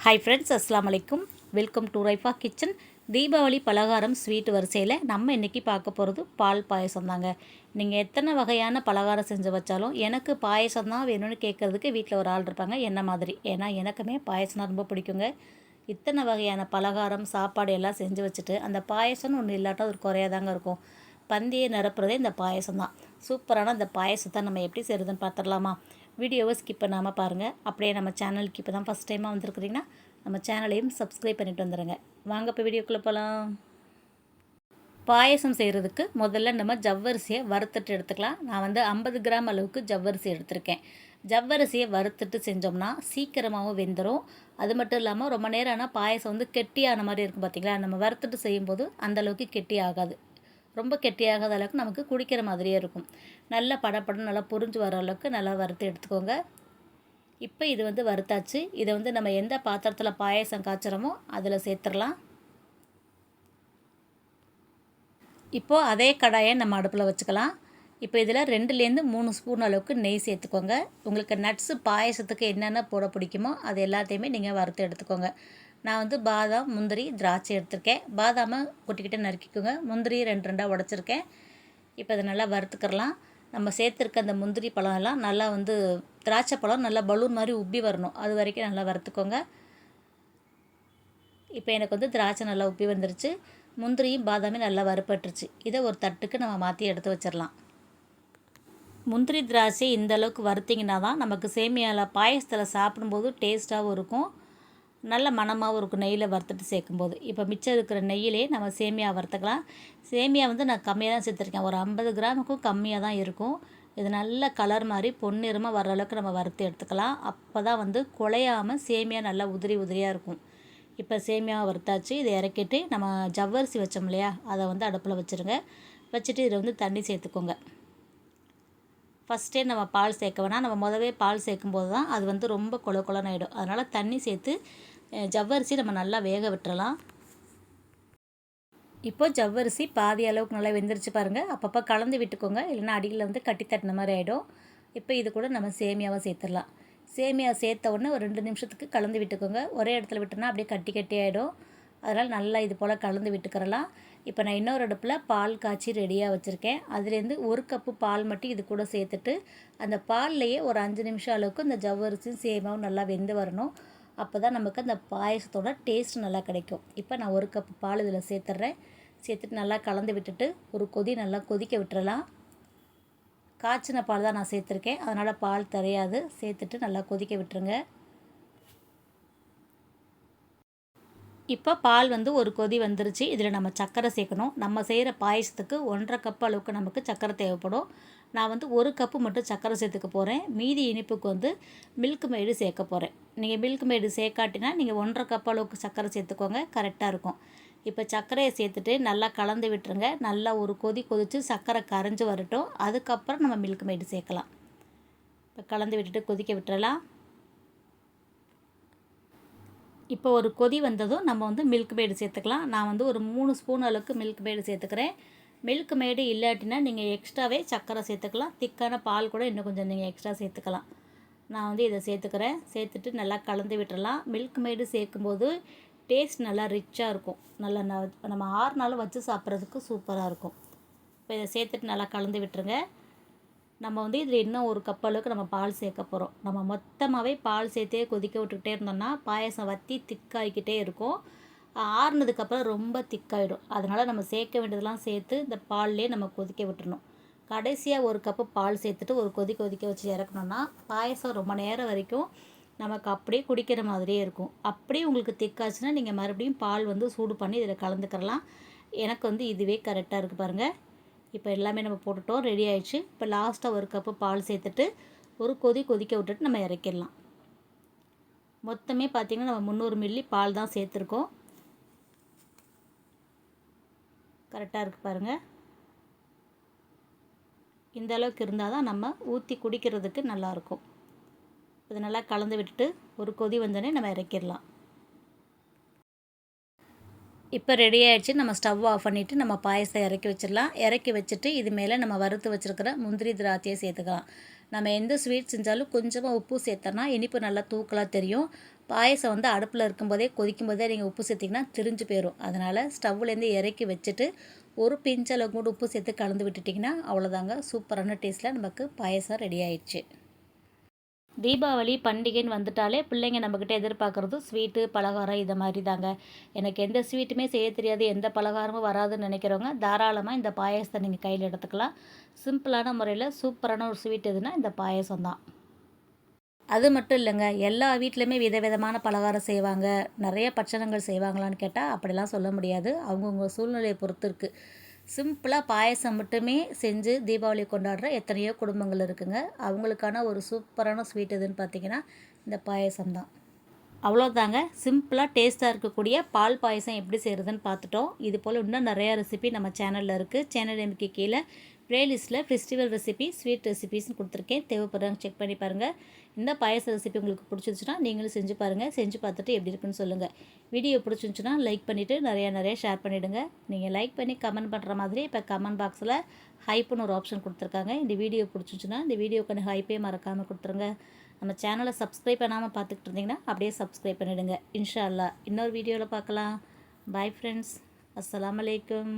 Hi friends அஸ்லாம் வலைக்கும் welcome to Raifa kitchen Deepavali பலகாரம் ஸ்வீட் வரிசையில் நம்ம இன்றைக்கி பார்க்க போகிறது பால் பாயசம் தாங்க நீங்கள் எத்தனை வகையான பலகாரம் செஞ்சு வச்சாலும் எனக்கு பாயசம் தான் வேணும்னு கேட்குறதுக்கு வீட்டில் ஒரு ஆள் இருப்பாங்க என்ன மாதிரி ஏன்னா எனக்குமே பாயசம்னா ரொம்ப பிடிக்குங்க இத்தனை வகையான பலகாரம் சாப்பாடு எல்லாம் செஞ்சு வச்சுட்டு அந்த பாயசம்னு ஒன்று இல்லாட்டா ஒரு குறையாதாங்க இருக்கும் பந்தியை நிரப்புறதே இந்த பாயசம் தான் சூப்பரான இந்த பாயசத்தை நம்ம எப்படி செய்கிறதுன்னு பார்த்துடலாமா வீடியோவை ஸ்கிப் பண்ணாமல் பாருங்கள் அப்படியே நம்ம சேனலுக்கு இப்போ தான் ஃபஸ்ட் டைமாக வந்திருக்கிறீங்கன்னா நம்ம சேனலையும் சப்ஸ்கிரைப் பண்ணிட்டு வந்துடுங்க வாங்க இப்போ வீடியோக்குள்ளே போகலாம் பாயசம் செய்கிறதுக்கு முதல்ல நம்ம ஜவ்வரிசியை வறுத்துட்டு எடுத்துக்கலாம். நான் வந்து ஐம்பது கிராம் அளவுக்கு ஜவ்வரிசி எடுத்திருக்கேன். ஜவ்வரிசியை வறுத்துட்டு செஞ்சோம்னா சீக்கிரமாகவும் வெந்துடும் அது மட்டும் இல்லாமல் ரொம்ப நேரம் ஆனால் பாயசம் வந்து கெட்டியான மாதிரி இருக்கும் பார்த்திங்களா நம்ம வறுத்துட்டு செய்யும்போது அந்தளவுக்கு கெட்டி ஆகாது. ரொம்ப கெட்டியாகாத அளவுக்கு நமக்கு குடிக்கிற மாதிரியே இருக்கும். நல்ல படப்படம் நல்லா புரிஞ்சு வர அளவுக்கு நல்லா வறுத்து எடுத்துக்கோங்க. இப்போ இது வந்து வறுத்தாச்சு. இதை வந்து நம்ம எந்த பாத்திரத்தில் பாயசம் காய்ச்சறோமோ அதில் சேர்த்துடலாம். இப்போது அதே கடாயை நம்ம அடுப்பில் வச்சுக்கலாம். இப்போ இதில் ரெண்டுலேருந்து மூணு ஸ்பூன் அளவுக்கு நெய் சேர்த்துக்கோங்க. உங்களுக்கு நட்ஸு பாயசத்துக்கு என்னென்ன போட பிடிக்குமோ அது எல்லாத்தையுமே நீங்கள் வறுத்து எடுத்துக்கோங்க. நான் வந்து பாதாம் முந்திரி திராட்சை எடுத்திருக்கேன். பாதாமை கொட்டிக்கிட்டே நறுக்கிக்கோங்க. முந்திரி ரெண்டு ரெண்டாக உடச்சிருக்கேன். இப்போ இதை நல்லா வறுத்துக்கிறலாம். நம்ம சேர்த்துருக்க அந்த முந்திரி பழம் எல்லாம் நல்லா வந்து திராட்சை பழம் நல்லா பலூன் மாதிரி உப்பி வரணும். அது வரைக்கும் நல்லா வறுத்துக்கோங்க. இப்போ எனக்கு வந்து திராட்சை நல்லா உப்பி வந்துருச்சு. முந்திரியும் பாதாமே நல்லா வறுப்பட்டுருச்சு இதை ஒரு தட்டுக்கு நம்ம மாற்றி எடுத்து வச்சிடலாம் முந்திரி திராட்சை இந்த அளவுக்கு வறுத்திங்கன்னா தான் நமக்கு சேமியாவில் பாயசத்தில் சாப்பிடும்போது டேஸ்ட்டாகவும் இருக்கும். நல்ல மணமாகவும் இருக்கும் நெய்யில் வறுத்துட்டு சேர்க்கும்போது. இப்போ மிச்சம் இருக்கிற நெய்யிலே நம்ம சேமியா வறுத்துக்கலாம். சேமியா வந்து நான் கம்மியாக தான் சேர்த்துருக்கேன். ஒரு ஐம்பது கிராமுக்கும் கம்மியாக தான் இருக்கும். இது நல்ல கலர் மாதிரி பொன்னிறமாக வர அளவுக்கு நம்ம வறுத்து எடுத்துக்கலாம். அப்போ தான் வந்து குழையாமல் சேமியா நல்லா உதிரி உதிரியாக இருக்கும். இப்போ சேமியாவை வறுத்தாச்சு. இதை இறக்கிட்டு நம்ம ஜவ்வரிசி வச்சோம் இல்லையா? அதை வந்து அடுப்பில் வச்சுருங்க. வச்சுட்டு இதில் வந்து தண்ணி சேர்த்துக்கோங்க. ஃபஸ்ட்டே நம்ம பால் சேர்க்க வேணாம். நம்ம முதவே பால் சேர்க்கும்போது தான் அது வந்து ரொம்ப கொல கொலன்னு ஆகிடும் அதனால் தண்ணி சேர்த்து ஜவ்வரிசி நம்ம நல்லா வேக விட்டுறலாம். இப்போது ஜவ்வரிசி பாதி அளவுக்கு நல்லா வெந்துருச்சு பாருங்கள் அப்பப்போ கலந்து விட்டுக்கோங்க. இல்லைன்னா அடியில் வந்து கட்டி தட்டின மாதிரி ஆகிடும் இப்போ இது கூட நம்ம சேமியாவை சேர்த்துடலாம். சேமியா சேர்த்த உடனே ஒரு ரெண்டு நிமிஷத்துக்கு கலந்து விட்டுக்கோங்க. ஒரே இடத்துல விட்டோன்னா அப்படியே கட்டி கட்டி ஆகிடும் அதனால் நல்லா இது போல் கலந்து விட்டுக்கிறலாம். இப்போ நான் இன்னொரு அடுப்பில் பால் காய்ச்சி ரெடியாக வச்சுருக்கேன். அதுலேருந்து ஒரு கப்பு பால் மட்டும் இது கூட சேர்த்துட்டு அந்த பால்லையே ஒரு அஞ்சு நிமிஷம் அளவுக்கு இந்த ஜவ்வரிசியும் சேமாவும் நல்லா வெந்து வரணும். அப்போ தான் நமக்கு அந்த பாயசத்தோட டேஸ்ட் நல்லா கிடைக்கும். இப்போ நான் ஒரு கப்பு பால் இதில் சேர்த்துட்றேன். சேர்த்துட்டு நல்லா கலந்து விட்டுட்டு ஒரு கொதி நல்லா கொதிக்க விட்டுறலாம். காய்ச்சின பால் தான் நான் சேர்த்துருக்கேன். அதனால் பால் தரையாது. சேர்த்துட்டு நல்லா கொதிக்க விட்டுருங்க. இப்போ பால் வந்து ஒரு கொதி வந்துருச்சு. இதில் நம்ம சர்க்கரை சேர்க்கணும். நம்ம செய்கிற பாயசத்துக்கு ஒன்றரை கப் அளவுக்கு நமக்கு சர்க்கரை தேவைப்படும். நான் வந்து ஒரு கப்பு மட்டும் சர்க்கரை சேர்த்துக்க போகிறேன் மீதி இனிப்புக்கு வந்து மில்க் மேடு சேர்க்க போகிறேன் நீங்கள் மில்க் மேடு சேர்க்காட்டினா நீங்கள் ஒன்றரை கப் அளவுக்கு சர்க்கரை சேர்த்துக்கோங்க. கரெக்டாக இருக்கும். இப்போ சர்க்கரையை சேர்த்துட்டு நல்லா கலந்து விட்டுருங்க. நல்லா ஒரு கொதி கொதித்து சர்க்கரை கரைஞ்சி வரட்டும். அதுக்கப்புறம் நம்ம மில்க் மேடு சேர்க்கலாம். இப்போ கலந்து விட்டுட்டு கொதிக்க விட்டுறலாம். இப்போ ஒரு கொதி வந்ததும் நம்ம வந்து மில்க் மேடு சேர்த்துக்கலாம். நான் வந்து ஒரு மூணு ஸ்பூன் அளவுக்கு மில்க் மேடு சேர்த்துக்கிறேன். மில்க் மேடு இல்லாட்டினா நீங்கள் எக்ஸ்ட்ராவே சர்க்கரை சேர்த்துக்கலாம். திக்கான பால் கூட இன்னும் கொஞ்சம் நீங்கள் எக்ஸ்ட்ரா சேர்த்துக்கலாம். நான் வந்து இதை சேர்த்துக்கிறேன். சேர்த்துட்டு நல்லா கலந்து விட்டுறலாம். மில்க் மேடு சேர்க்கும்போது டேஸ்ட் நல்லா ரிச்சாக இருக்கும். நல்லா நம்ம ஆறு நாளும் வச்சு சாப்பிட்றதுக்கு சூப்பராக இருக்கும். இப்போ இதை சேர்த்துட்டு நல்லா கலந்து விட்டுருங்க. நம்ம வந்து இதில் இன்னும் ஒரு கப் அளவுக்கு நம்ம பால் சேர்க்க போகிறோம் நம்ம மொத்தமாகவே பால் சேர்த்தே கொதிக்க விட்டுக்கிட்டே இருந்தோம்னா பாயசம் வற்றி திக்காகிக்கிட்டே இருக்கும். ஆறுனதுக்கப்புறம் ரொம்ப திக்காயிடும் அதனால் நம்ம சேர்க்க வேண்டியதெல்லாம் சேர்த்து இந்த பால்லே நம்ம கொதிக்க விட்டுறணும். கடைசியாக ஒரு கப்பு பால் சேர்த்துட்டு ஒரு கொதி கொதிக்க வச்சு இறக்கணுன்னா பாயசம் ரொம்ப நேரம் வரைக்கும் நமக்கு அப்படியே குடிக்கிற மாதிரியே இருக்கும். அப்படியே உங்களுக்கு திக்காச்சுன்னா நீங்கள் மறுபடியும் பால் வந்து சூடு பண்ணி இதில் கலந்துக்கிறலாம். எனக்கு வந்து இதுவே கரெக்டாக இருக்குது பாருங்கள் இப்போ எல்லாமே நம்ம போட்டுட்டோம் ரெடி ஆயிடுச்சு. இப்போ லாஸ்ட்டாக ஒரு கப்பு பால் சேர்த்துட்டு ஒரு கொதி கொதிக்க விட்டுட்டு நம்ம இறக்கிடலாம். மொத்தமே பார்த்திங்கன்னா நம்ம முந்நூறு மில்லி பால் தான் சேர்த்துருக்கோம். கரெக்டாக இருக்குது பாருங்கள் இந்த அளவுக்கு இருந்தால் தான் நம்ம ஊற்றி குடிக்கிறதுக்கு நல்லாயிருக்கும் இது நல்லா கலந்து விட்டுட்டு ஒரு கொதி வந்தோடனே நம்ம இறக்கிடலாம். இப்போ ரெடி ஆகிடுச்சு நம்ம ஸ்டவ் ஆஃப் பண்ணிவிட்டு நம்ம பாயசத்தை இறக்கி வச்சிடலாம். இறக்கி வச்சுட்டு இது மேலே நம்ம வறுத்து வச்சுருக்கிற முந்திரி திராட்சையை சேர்த்துக்கலாம். நம்ம எந்த ஸ்வீட் செஞ்சாலும் கொஞ்சமாக உப்பு சேர்த்தோன்னா இனிப்பு நல்லா தூக்கலாக தெரியும். பாயசம் வந்து அடுப்பில் இருக்கும்போதே கொதிக்கும் போதே நீங்கள் உப்பு சேர்த்திங்கன்னா திரிஞ்சு போயிடும் அதனால் ஸ்டவ்லேருந்து இறக்கி வச்சுட்டு ஒரு பிஞ்சளவு கூட உப்பு சேர்த்து கலந்து விட்டுட்டிங்கன்னா அவ்வளோதாங்க சூப்பரான டேஸ்ட்டில் நமக்கு பாயசம் ரெடி ஆயிடுச்சு. தீபாவளி பண்டிகைன்னு வந்துட்டாலே பிள்ளைங்க நம்மக்கிட்ட எதிர்பார்க்குறது ஸ்வீட்டு பலகாரம் இதை மாதிரி தாங்க எனக்கு எந்த ஸ்வீட்டுமே செய்ய தெரியாது எந்த பலகாரமும் வராதுன்னு நினைக்கிறவங்க தாராளமாக இந்த பாயசத்தை நீங்கள் கையில் எடுத்துக்கலாம். சிம்பிளான முறையில் சூப்பரான ஒரு ஸ்வீட் எதுனா இந்த பாயசம் தான். அது மட்டும் இல்லைங்க எல்லா வீட்லேயுமே விதவிதமான பலகாரம் செய்வாங்க. நிறைய பட்சணங்கள் செய்வாங்களான்னு கேட்டால் அப்படிலாம் சொல்ல முடியாது. அவங்கவுங்க சூழ்நிலையை பொறுத்து இருக்குது சிம்பிளாக பாயசம் மட்டுமே செஞ்சு தீபாவளி கொண்டாடுற எத்தனையோ குடும்பங்கள் இருக்குங்க. அவங்களுக்கான ஒரு சூப்பரான ஸ்வீட் எதுன்னு பார்த்தீங்கன்னா இந்த பாயசம் தான் அவ்வளோதாங்க சிம்பிளாக டேஸ்ட்டாக இருக்கக்கூடிய பால் பாயசம் எப்படி செய்கிறதுன்னு பார்த்துட்டோம் இது போல் இன்னும் நிறையா ரெசிபி நம்ம சேனலில் இருக்குது சேனல் எம்க்கு கீழே ப்ளேலிஸ்ட்டில் ஃபெஸ்டிவல் ரெசிபி ஸ்வீட் ரெசிபிஸ்னு கொடுத்துருக்கேன். தேவைப்படுறாங்க செக் பண்ணி பாருங்கள் இந்த பாயச ரெசிபி உங்களுக்கு பிடிச்சிருச்சுன்னா நீங்களும் செஞ்சு பாருங்கள் செஞ்சு பார்த்துட்டு எப்படி இருக்குன்னு சொல்லுங்கள் வீடியோ பிடிச்சிருந்துச்சுன்னா லைக் பண்ணிவிட்டு நிறையா நிறையா ஷேர் பண்ணிவிடுங்க நீங்கள் லைக் பண்ணி கமெண்ட் பண்ணுற மாதிரி இப்போ கமெண்ட் பாக்ஸில் ஹைப்புன்னு ஒரு ஆப்ஷன் கொடுத்துருக்காங்க. இந்த வீடியோ பிடிச்சிருச்சுன்னா இந்த வீடியோக்கான ஹைப்பே மறக்காமல் கொடுத்துருங்க. நம்ம சேனலை சப்ஸ்கிரைப் பண்ணாமல் பார்த்துக்கிட்டு இருந்தீங்கன்னா அப்படியே சப்ஸ்கிரைப் பண்ணிவிடுங்க இன்ஷா அல்லா இன்னொரு வீடியோவில் பார்க்கலாம். பாய் ஃப்ரெண்ட்ஸ் அஸ்லாம் வலைக்கம்